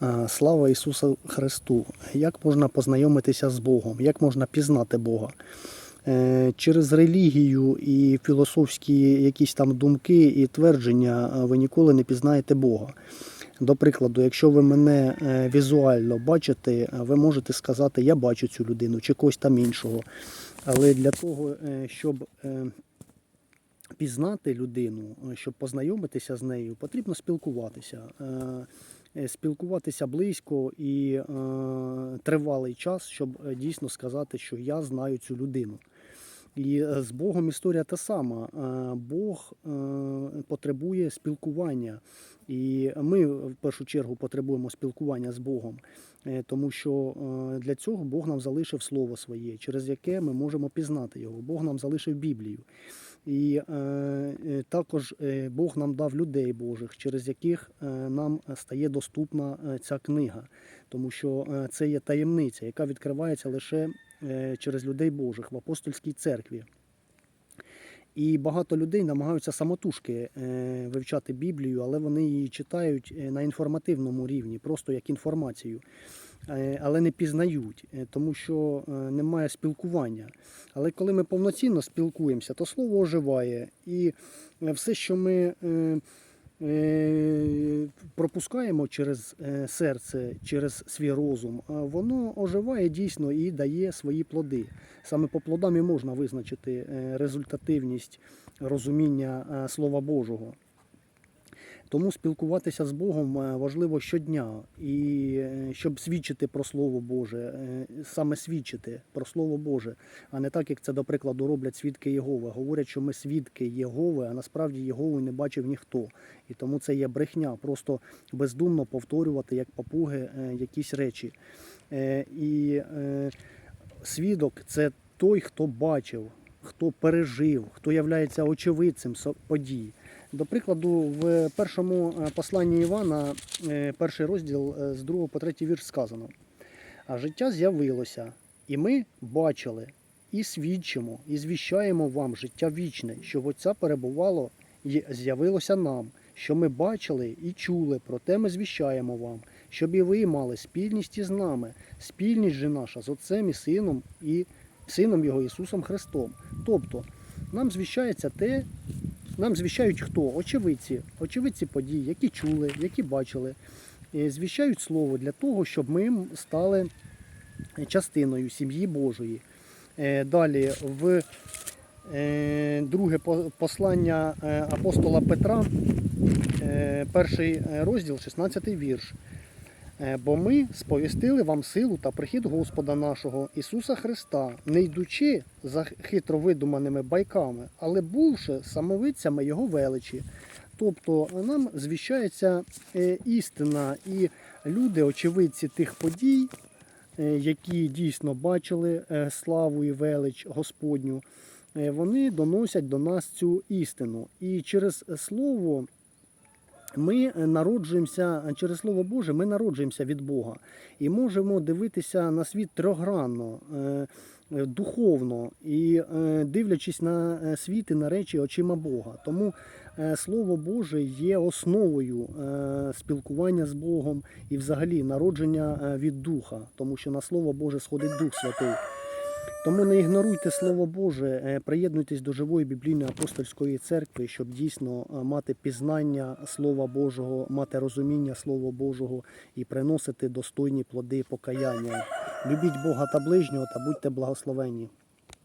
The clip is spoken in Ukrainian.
А, Слава Ісусу Христу! Як можна познайомитися з Богом? Як можна пізнати Бога? Е, Через релігію і філософські якісь там думки і твердження е, ви ніколи не пізнаєте Бога. До прикладу, якщо ви мене е, візуально бачите, е, ви можете сказати, я бачу цю людину чи когось там іншого. Але для того, е, щоб е, пізнати людину, е, щоб познайомитися з нею, потрібно спілкуватися. Е, Спілкуватися близько і е, тривалий час, щоб е, дійсно сказати, що я знаю цю людину. І е, з Богом історія та сама. Бог потребує спілкування. І ми в першу чергу потребуємо спілкування з Богом, тому що для цього Бог нам залишив слово своє, через яке ми можемо пізнати його. Бог нам залишив Біблію. І е, е, також е, Бог нам дав людей Божих, через яких нам стає доступна ця книга, тому що це є таємниця, яка відкривається лише через людей Божих в апостольській церкві. І багато людей намагаються самотужки вивчати Біблію, але вони її читають на інформативному рівні, просто як інформацію, але не пізнають, е, тому що е, немає спілкування. Але коли ми повноцінно спілкуємося, то слово оживає. І е, все, що ми е, е, пропускаємо через е, серце, через свій розум, воно оживає дійсно і дає свої плоди. Саме по плодам і можна визначити е, результативність розуміння е, Слова Божого. Тому спілкуватися з Богом е, важливо щодня, і е, щоб свідчити про Слово Боже, е, саме свідчити про Слово Боже, а не так, як це, до прикладу, роблять свідки Єгови. Говорять, що ми свідки Єгови, а насправді Єгови не бачив ніхто. І тому це є брехня, просто бездумно повторювати як папуги якісь речі. І свідок це той, хто бачив, хто пережив, хто являється очевидцем подій. До прикладу, в першому е, посланні Івана, е, перший розділ е, з 2 по 3 вірш сказано. А життя з'явилося, і ми бачили, і свідчимо, і звіщаємо вам життя вічне, що в Отця перебувало і з'явилося нам, що ми бачили і чули, проте ми звіщаємо вам, щоб і ви мали спільність із нами, спільність же наша з Отцем і Сином, і Сином Його Ісусом Христом. Тобто, нам звіщається те, нам звіщають хто? Очевидці, очевидці подій, які чули, які бачили. Е, Звіщають слово для того, щоб ми стали частиною сім'ї Божої. Е, Далі в е, друге послання апостола Петра, перший розділ, 16 вірш. Е, Бо ми сповістили вам силу та прихід Господа нашого Ісуса Христа, не йдучи за хитро видуманими байками, але бувши самовидцями Його величі. Тобто нам звіщається е, істина, і люди, очевидці тих подій, е, які дійсно бачили славу і велич Господню, вони доносять до нас цю істину. І через слово ми народжуємося через Слово Боже, ми народжуємося від Бога і можемо дивитися на світ трьохгранно, е, е, духовно і е, дивлячись на світ і на речі очима Бога. Тому Слово Боже є основою спілкування з Богом і взагалі народження від Духа, тому що на Слово Боже сходить Дух Святий. Тому не ігноруйте Слово Боже, е, приєднуйтесь до живої біблійної апостольської церкви, щоб дійсно е, мати пізнання Слова Божого, мати розуміння Слова Божого і приносити достойні плоди покаяння. Любіть Бога та ближнього та будьте благословенні.